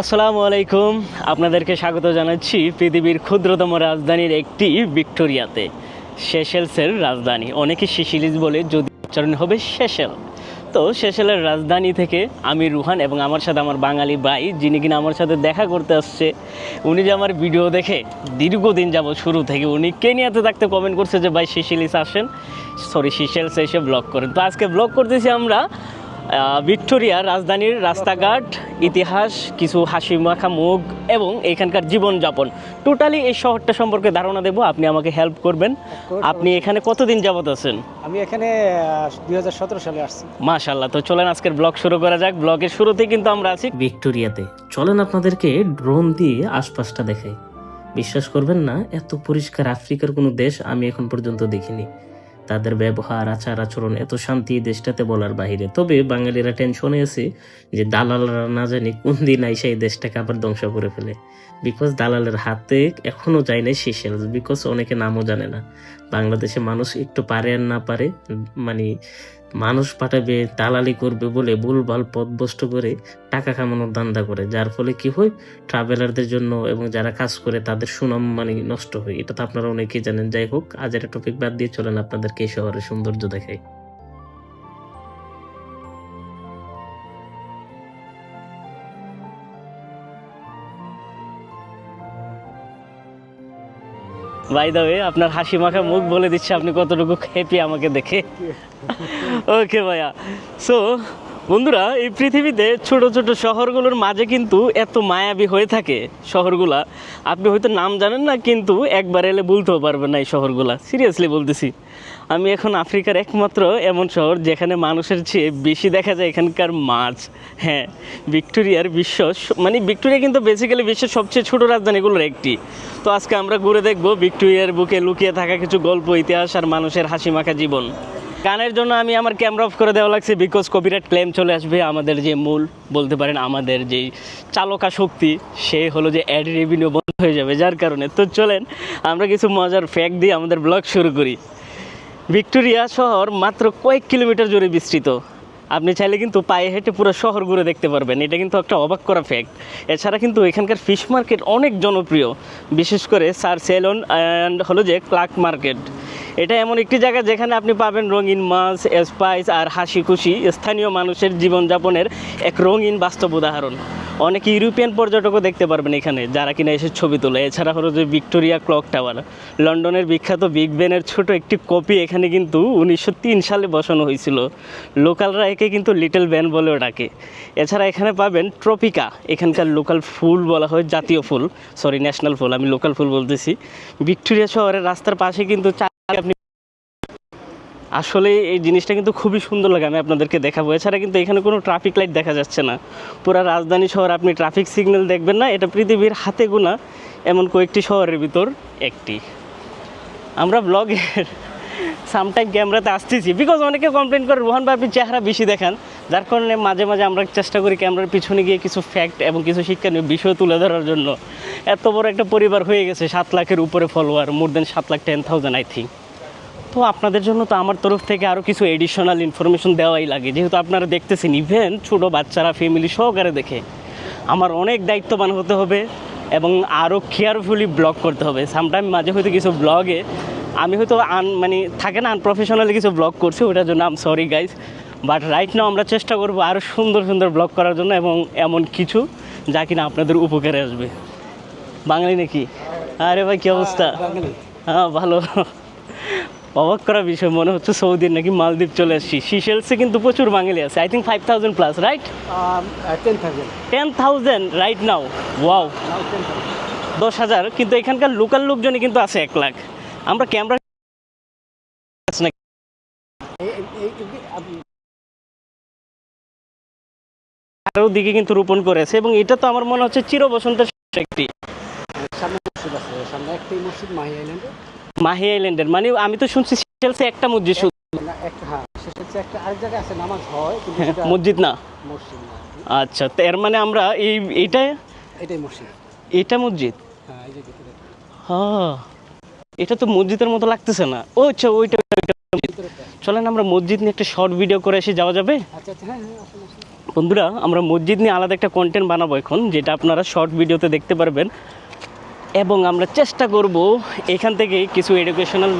আসসালামু আলাইকুম। আপনাদেরকে স্বাগত জানাচ্ছি পৃথিবীর ক্ষুদ্রতম রাজধানীর একটি ভিক্টোরিয়াতে, সেশেলসের রাজধানী। অনেকে সিসিলিস বলে যদি উচ্চারণ হবে সেশেল। তো সেশেলের রাজধানী থেকে আমি রুহান এবং আমার সাথে আমার বাঙালি ভাই, যিনি কিনা আমার সাথে দেখা করতে আসছে, উনি যে আমার ভিডিও দেখে দীর্ঘদিন যাব শুরু থেকে উনি কেনিয়াতে থাকতে কমেন্ট করছে যে, ভাই সিসিলিস আসেন? সরি সিসেলসে এসে ব্লগ করেন। তো আজকে ব্লগ করতেছি আমরা ভিক্টোরিয়া রাজধানীর রাস্তাঘাট ইতিহাস কিছু হাসি মাখা মুখ এবং এখানকার জীবনযাপন। টোটালি এই শহরটা সম্পর্কে ধারণা দেব আপনি আমাকে হেল্প করবেন। আপনি এখানে কতদিন যাবত আছেন? আমি এখানে দুই হাজার সতেরো সালে আসছি। মাশাল্লাহ তো চলেন আজকের ব্লগ শুরু করা যাক। ব্লগের শুরুতেই কিন্তু আমরা আছি ভিক্টোরিয়াতে। চলেন আপনাদেরকে ড্রোন দিয়ে আশপাশটা দেখাই। বিশ্বাস করবেন না এত পরিষ্কার আফ্রিকার কোনো দেশ আমি এখন পর্যন্ত দেখিনি। তাদের ব্যবহার, আচার আচরণ, এত শান্তি দেশটাতে বলার বাহিরে। তবে বাঙালিরা টেনশনে আছে যে দালালরা না জানি কোন দিন আইসা এই দেশটাকে আবার ধ্বংস করে ফেলে। বিকজ দালালের হাতে এখনও যায় নাই সেশেলস বিকজ অনেকে নামও জানে না। বাংলাদেশে মানুষ একটু পারে আর না পারে মানে মানুষ পাঠাবে, দালালি করবে বলে ভুলভাল পদভস্ত করে টাকা কামানোর দান্দা করে, যার ফলে কি হয়? ট্রাভেলারদের জন্য এবং যারা কাজ করে তাদের সুনাম মানে নষ্ট হয়। এটা তো আপনারা অনেকেই জানেন। যাই হোক আজ একটা টপিক বাদ দিয়ে চলেন আপনাদেরকে এই শহরের সৌন্দর্য দেখাই। বাই দা ওয়ে আপনার হাসি মাখা মুখ বলে দিচ্ছে, আপনি কতটুকু হ্যাপি আমাকে দেখে। ওকে ভাইয়া। সো বন্ধুরা, এই পৃথিবীতে ছোট ছোট শহরগুলোর মাঝে কিন্তু এত মায়াবী হয়ে থাকে শহরগুলা। আপনি হয়তো নাম জানেন না, কিন্তু একবার এলে বলতেও পারবেন না এই শহরগুলা। সিরিয়াসলি বলতেছি। আমি এখন আফ্রিকার একমাত্র এমন শহর যেখানে মানুষের চেয়ে বেশি দেখা যায় এখানকার মাছ। হ্যাঁ ভিক্টোরিয়ার বিশ্ব মানে ভিক্টোরিয়া কিন্তু বেসিক্যালি বিশ্বের সবচেয়ে ছোট রাজধানীগুলোর একটি। তো আজকে আমরা ঘুরে দেখব ভিক্টোরিয়ার বুকে লুকিয়ে থাকা কিছু গল্প, ইতিহাস আর মানুষের হাসি মাখা জীবন। গানের জন্য আমি আমার ক্যামেরা অফ করে দেওয়া লাগছে বিকজ কপিরাইট ক্লেম চলে আসবে আমাদের যে মূল, বলতে পারেন আমাদের যেই চালকা শক্তি, সে হলো যে অ্যাড রেভিনিউ বন্ধ হয়ে যাবে, যার কারণে। তো চলেন আমরা কিছু মজার ফ্যাক্ট দিয়ে আমাদের ব্লগ শুরু করি। ভিক্টোরিয়া শহর মাত্র কয়েক কিলোমিটার জুড়ে বিস্তৃত। আপনি চাইলে কিন্তু পায়ে হেঁটে পুরো শহর ঘুরে দেখতে পারবেন। এটা কিন্তু একটা অবাক করা ফ্যাক্ট এছাড়া কিন্তু এখানকার ফিশ মার্কেট অনেক জনপ্রিয়। বিশেষ করে সার সেলন অ্যান্ড হলো যে ক্লার্ক মার্কেট এটা এমন একটি জায়গা যেখানে আপনি পাবেন রঙিন মাছ স্পাইস আর হাসি খুশি স্থানীয় মানুষের জীবনযাপনের এক রঙিন বাস্তব উদাহরণ। অনেক ইউরোপিয়ান পর্যটকও দেখতে পারবেন এখানে, যারা কিনা এসে ছবি তোলে। এছাড়া হলো যে ভিক্টোরিয়া ক্লক টাওয়ার লন্ডনের বিখ্যাত বিগ বেনের ছোট একটি কপি এখানে কিন্তু উনিশশো তিন সালে বসানো হয়েছিল। লোকালরা একে কিন্তু লিটল ব্যান বলেও ডাকে। এছাড়া এখানে পাবেন ট্রপিকা, এখানকার লোকাল ফুল বলা হয়, জাতীয় ফুল। সরি ন্যাশনাল ফুল, আমি লোকাল ফুল বলতেছি। ভিক্টোরিয়া শহরের রাস্তার পাশে কিন্তু আপনি আসলে এই জিনিসটা কিন্তু খুবই সুন্দর লাগে, আমি আপনাদেরকে দেখাবো। এছাড়া কিন্তু এখানে কোনো ট্রাফিক লাইট দেখা যাচ্ছে না। পুরো রাজধানী শহর, আপনি ট্রাফিক সিগন্যাল দেখবেন না, এটা পৃথিবীর হাতে গোনা এমন কয়েকটি শহরের ভিতর একটি। আমরা ব্লগের সামটাইম ক্যামেরাতে আসতেছি। বিকজ অনেকে কমপ্লেন করে, রোহান আপনি চেহারা বেশি দেখান। যার কারণে মাঝে মাঝে আমরা চেষ্টা করি ক্যামেরার পিছনে গিয়ে কিছু ফ্যাক্ট এবং কিছু শিক্ষণীয় বিষয় তুলে ধরার জন্য। এত বড় একটা পরিবার হয়ে গেছে, সাত লাখের উপরে ফলোয়ার মোর দেন সাত lakh ten thousand I think তো আপনাদের জন্য তো আমার তরফ থেকে আরও কিছু এডিশনাল ইনফরমেশন দেওয়াই লাগে। যেহেতু আপনারা দেখতেছেন ইভেন ছোটো বাচ্চারা ফ্যামিলি সহকারে দেখে। আমার অনেক দায়িত্ববান হতে হবে এবং আরও কেয়ারফুলি ব্লগ করতে হবে। সামটাইম মাঝে হয়তো কিছু ব্লগে আমি হয়তো আন মানে থাকে না আনপ্রফেশনালি কিছু ব্লগ করছি ওটার জন্য আম sorry guys but right now আমরা চেষ্টা করব আরও সুন্দর সুন্দর ব্লগ করার জন্য এবং এমন কিছু যা কিনা আপনাদের উপকারে আসবে। বাঙালি নাকি? আরে ভাই কী অবস্থা? হ্যাঁ ভালো। অবাক করা বিষয় মনে হচ্ছে সৌদির নাকি মালদ্বীপ চলে আসছি। সিশেলসে কিন্তু প্রচুর বাঙালি আছে I think five thousand plus right ten thousand ten thousand right now wow দশ হাজার কিন্তু এখানকার লোকাল লোকজনই কিন্তু আছে এক লাখ। আমরা ক্যামেরা দিকে কিন্তু রোপণ করেছে এবং এটা তো আমার মনে হচ্ছে চির বসন্তের একটি মাহি আইল্যান্ডের মানে আমি তো শুনছি একটা মসজিদ শুধু। হ্যাঁ হয় মসজিদ না। আচ্ছা এর মানে আমরা এই এইটা এটাই মসজিদ। এটা মসজিদ? হ্যাঁ। এটা তো মসজিদের মতো লাগতেছে না। ও আচ্ছা ওইটা। চলেন আমরা মসজিদ নিয়ে একটা শর্ট ভিডিও করে এসে যাওয়া যাবে? আচ্ছা আচ্ছা হ্যাঁ হ্যাঁ বন্ধুরা আমরা মসজিদ নিয়ে আলাদা একটা কন্টেন্ট বানাবো এখন যেটা আপনারা শর্ট ভিডিওতে দেখতে পারবেন। এবং আমরা চেষ্টা করব এখান থেকে কিছু এডুকেশনাল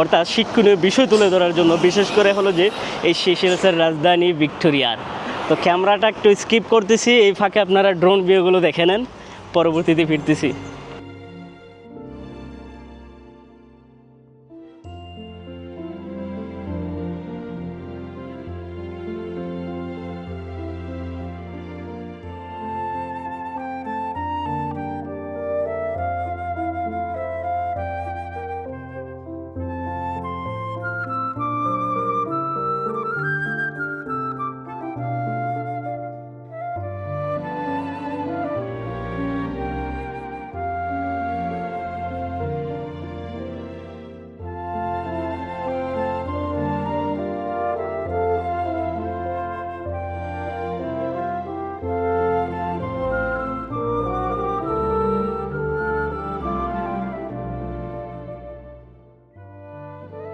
অর্থাৎ শিক্ষণীয় বিষয় তুলে ধরার জন্য বিশেষ করে হলো যে এই সেশেলসের রাজধানী ভিক্টোরিয়ার। তো ক্যামেরাটা একটু স্কিপ করতেছি এই ফাঁকে আপনারা ড্রোন ভিউগুলো দেখে নেন পরবর্তীতে ফিরতেছি।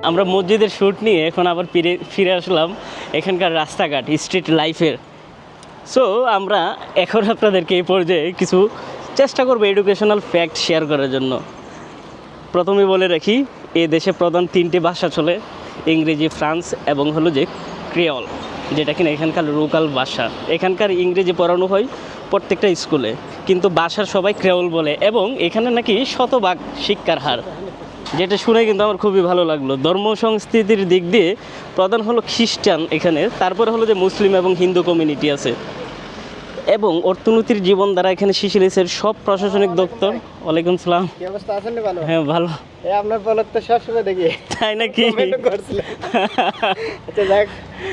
আমরা মসজিদের শ্যুট নিয়ে এখন আবার ফিরে ফিরে আসলাম এখানকার রাস্তাঘাট স্ট্রিট লাইফের সো আমরা এখন আপনাদেরকে এই পর্যায়ে কিছু চেষ্টা করব এডুকেশনাল ফ্যাক্ট শেয়ার করার জন্য। প্রথমে বলে রাখি, এ দেশে প্রধান তিনটি ভাষা চলে, ইংরেজি, ফ্রান্স এবং হলো যে ক্রিয়ল, যেটা কিনা এখানকার লোকাল ভাষা। এখানকার ইংরেজি পড়ানো হয় প্রত্যেকটা স্কুলে কিন্তু ভাষার সবাই ক্রেওল বলে এবং এখানে নাকি শতভাগ শিক্ষার হার। যেটা শুনে কিন্তু আমার খুবই ভালো লাগল। ধর্ম সংস্কৃতির দিক দিয়ে প্রধান হলো খ্রিস্টান এখানে তারপরে হলো যে মুসলিম এবং হিন্দু কমিউনিটি আছে। এবং অর্থনীতির জীবন দ্বারা এখানে শিশিলিসের সব প্রশাসনিক দপ্তর ওয়ালাইকুম সালাম। কি অবস্থা আছেন ভালো? হ্যাঁ ভালো। এই আপনার পলক তো সবসময় দেখি। তাই নাকি? আচ্ছা যাক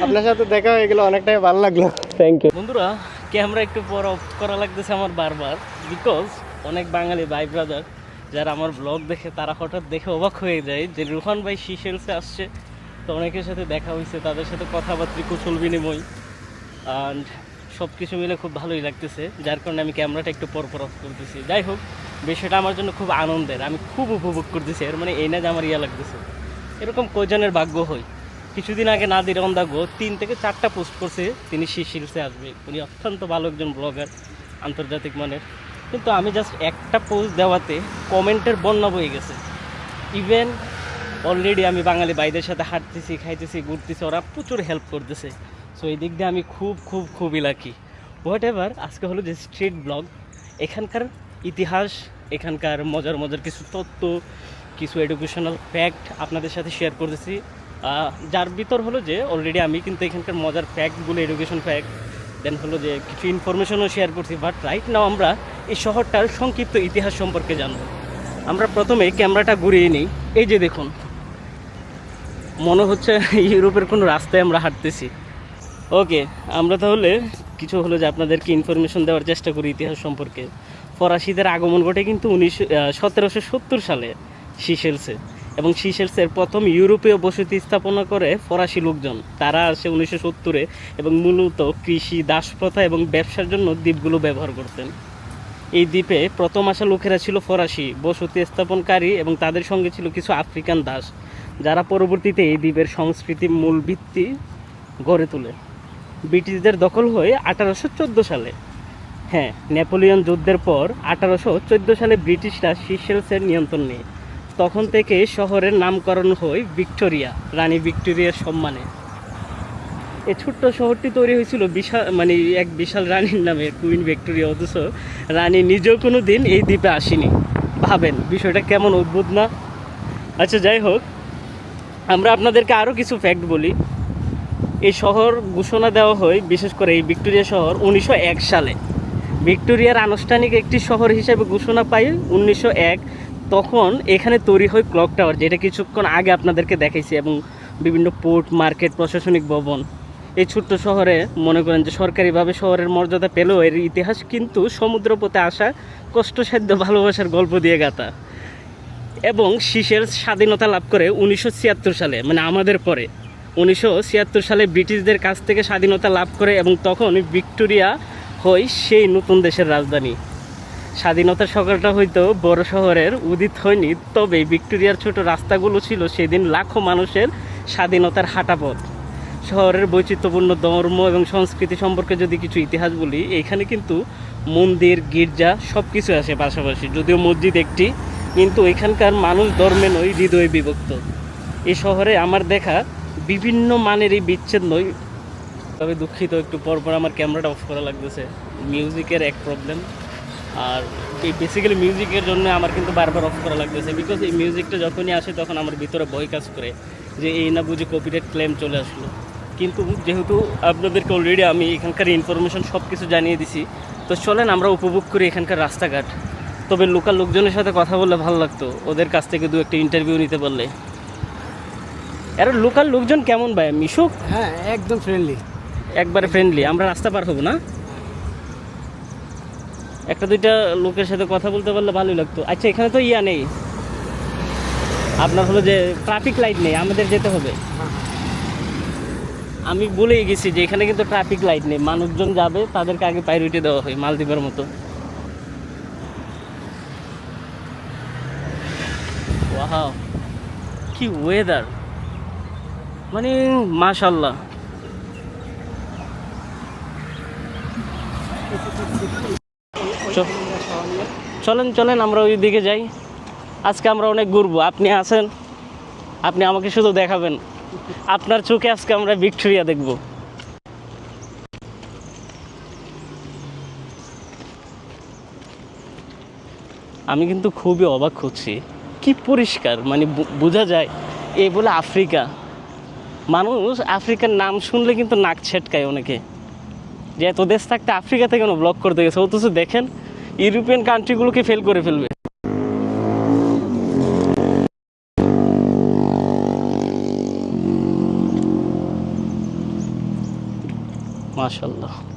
আপনার সাথে দেখা হয়ে গেল অনেকটাই ভালো লাগল। থ্যাংক ইউ বন্ধুরা ক্যামেরা একটু পর অফ করা লাগতেছে আমার বারবার বিকজ অনেক বাঙালি ভাই ব্রাদার যারা আমার ব্লগ দেখে, তারা হঠাৎ দেখে অবাক হয়ে যায় যে রুহান ভাই শিশেলসে আসছে। তো অনেকের সাথে দেখা হয়েছে, তাদের সাথে কথাবার্তা, কুশল বিনিময়। অ্যান্ড সব কিছু মিলে খুব ভালোই লাগতেছে। যার কারণে আমি ক্যামেরাটা একটু পরপর পর অফ করতেছি। যাই হোক, বিষয়টা আমার জন্য খুব আনন্দের। আমি খুব উপভোগ করতেছি। এর মানে এই না যে আমার ইয়া লাগতেছে। এরকম কয়জনের ভাগ্য হয়? কিছুদিন আগে নাদির অন্দাগো তিন থেকে চারটা পোস্ট করছে, তিনি শিশিলসে আসবে। উনি অত্যন্ত ভালো একজন ব্লগার আন্তর্জাতিক মানের। কিন্তু আমি জাস্ট একটা পোস্ট দেওয়াতে কমেন্টের বন্যা বয়ে গেছে। ইভেন অলরেডি আমি বাঙালি ভাইদের সাথে হাঁটতেছি, খাইতেছি, ঘুরতেছি, ওরা প্রচুর হেল্প করতেছে। সো এই দিক দিয়ে আমি খুব খুব, খুবই লাকি হোয়াট এভার আজকে হলো যে স্ট্রিট ব্লগ এখানকার ইতিহাস, এখানকার মজার মজার কিছু তথ্য, কিছু এডুকেশনাল ফ্যাক্ট আপনাদের সাথে শেয়ার করতেছি। যার ভিতর হলো যে অলরেডি আমি কিন্তু এখানকার মজার ফ্যাক্টগুলো এডুকেশন ফ্যাক্ট দেন হলো যে কিছু ইনফরমেশনও শেয়ার করছি। বাট রাইট নাও আমরা এই শহরটার সংক্ষিপ্ত ইতিহাস সম্পর্কে জানব। আমরা প্রথমে ক্যামেরাটা ঘুরিয়ে নিই। এই যে দেখুন, মনে হচ্ছে ইউরোপের কোনো রাস্তায় আমরা হাঁটতেছি। ওকে, আমরা তাহলে কিছু হলো যে আপনাদেরকে ইনফরমেশন দেওয়ার চেষ্টা করি ইতিহাস সম্পর্কে। ফরাসিদের আগমন ঘটে কিন্তু উনিশশো সতেরোশো সত্তর সালে সিশেলসে। এবং সিসেলসের প্রথম ইউরোপীয় বসতি স্থাপনা করে ফরাসি লোকজন। তারা আসে উনিশশো সত্তরে এবং মূলত কৃষি, দাসপ্রথা এবং ব্যবসার জন্য দ্বীপগুলো ব্যবহার করতেন। এই দ্বীপে প্রথম আসা লোকেরা ছিল ফরাসি, বসতি স্থাপনকারী এবং তাদের সঙ্গে ছিল কিছু আফ্রিকান দাস, যারা পরবর্তীতে এই দ্বীপের সংস্কৃতি মূল ভিত্তি গড়ে তোলে। ব্রিটিশদের দখল হয়ে আঠারোশো চোদ্দ সালে। হ্যাঁ নেপোলিয়ন যুদ্ধের পর আঠারোশো চোদ্দ সালে ব্রিটিশরা সিশেলসের নিয়ন্ত্রণ নেয়। তখন থেকে শহরের নামকরণ হয় ভিক্টোরিয়া, রানী ভিক্টোরিয়ার সম্মানে। এই ছোট্ট শহরটি তৈরি হয়েছিল বিশাল মানে এক বিশাল রানীর নামে, কুইন ভিক্টোরিয়া অথচ। রানী নিজেও কোনো দিন এই দ্বীপে আসেনি। ভাবেন, বিষয়টা কেমন অদ্ভুত না? আচ্ছা যাই হোক, আমরা আপনাদেরকে আরও কিছু ফ্যাক্ট বলি। এই শহর ঘোষণা দেওয়া হয়, বিশেষ করে এই ভিক্টোরিয়া শহর, উনিশশো এক সালে। ভিক্টোরিয়ার আনুষ্ঠানিক একটি শহর হিসেবে ঘোষণা পাই উনিশশো এক। তখন এখানে তৈরি হয় ক্লক টাওয়ার, যেটা কিছুক্ষণ আগে আপনাদেরকে দেখাইছি, এবং বিভিন্ন পোর্ট, মার্কেট, প্রশাসনিক ভবন। এই ছোট্ট শহরে মনে করেন যে সরকারিভাবে শহরের মর্যাদা পেলেও এর ইতিহাস কিন্তু সমুদ্রপথে আসা কষ্টসাধ্য ভালোবাসার গল্প দিয়ে গাথা। এবং শিশের স্বাধীনতা লাভ করে উনিশশো ছিয়াত্তর সালে মানে আমাদের পরে। উনিশশো ছিয়াত্তর সালে ব্রিটিশদের কাছ থেকে স্বাধীনতা লাভ করে এবং তখন ভিক্টোরিয়া হয় সেই নতুন দেশের রাজধানী। স্বাধীনতার সকালটা হয়তো বড় শহরের উদিত হয়নি তবে ভিক্টোরিয়ার ছোট রাস্তাগুলো ছিল সেদিন লাখো মানুষের স্বাধীনতার হাঁটা পথ শহরের বৈচিত্র্যপূর্ণ ধর্ম এবং সংস্কৃতি সম্পর্কে যদি কিছু ইতিহাস বলি, এখানে কিন্তু মন্দির, গির্জা সব কিছু আছে পাশাপাশি, যদিও মসজিদ একটি, কিন্তু এখানকার মানুষ ধর্মে নয়, হৃদয় বিভক্ত। এই শহরে আমার দেখা বিভিন্ন মানের এই বিচ্ছেদ নয়। তবে দুঃখিত, একটু পর পর আমার ক্যামেরাটা অফ করা লাগতেছে। মিউজিকের এক প্রবলেম আর এই বেসিক্যালি মিউজিকের জন্য আমার কিন্তু বারবার অফ করা লাগতেছে বিকজ এই মিউজিকটা যখনই আসে তখন আমার ভিতরে ভয় কাজ করে যে, এই না বুঝে কপিরাইট ক্লেম চলে আসলো। কিন্তু যেহেতু আপনাদেরকে অলরেডি আমি এখানকার ইনফরমেশন সব কিছু জানিয়ে দিছি তো চলেন আমরা উপভোগ করি এখানকার রাস্তাঘাট। তবে লোকাল লোকজনের সাথে কথা বললে ভালো লাগতো ওদের কাছ থেকে দু একটা ইন্টারভিউ নিতে পারলে। আর লোকাল লোকজন কেমন ভাই? মিশুক? হ্যাঁ একদম ফ্রেন্ডলি একবারে ফ্রেন্ডলি আমরা রাস্তা পার হব না? একটা দুইটা লোকের সাথে কথা বলতে পারলে ভালোই লাগতো। আচ্ছা এখানে তো ইয়া নেই। আপনার হলো যে ট্রাফিক লাইট নেই আমাদের যেতে হবে। আমি বলেই গেছি যে এখানে কিন্তু ট্রাফিক লাইট নেই। মানুষজন যাবে, তাদেরকে আগে প্রায়োরিটি দেওয়া হয় মালদ্বীপের মতো। কি ওয়েদার মানে মাশাল্লাহ চলেন চলেন, আমরা ওই দিকে যাই। আজকে আমরা অনেক ঘুরবো। আপনি আছেন আপনি আমাকে শুধু দেখাবেন। আপনার চোখে আজকে আমরা ভিক্টোরিয়া দেখব। আমি কিন্তু খুবই অবাক হচ্ছি। কি পরিষ্কার মানে বোঝা যায় এই বলে আফ্রিকা। মানুষ আফ্রিকার নাম শুনলে কিন্তু নাক ছেটকায় অনেকে। যে এত দেশ থাকতে আফ্রিকাতে কেন ব্লক করতে গেছে, অথচ দেখেন ইউরোপিয়ান কান্ট্রিগুলোকে ফেল করে ফেলবে। মাশাল্লাহ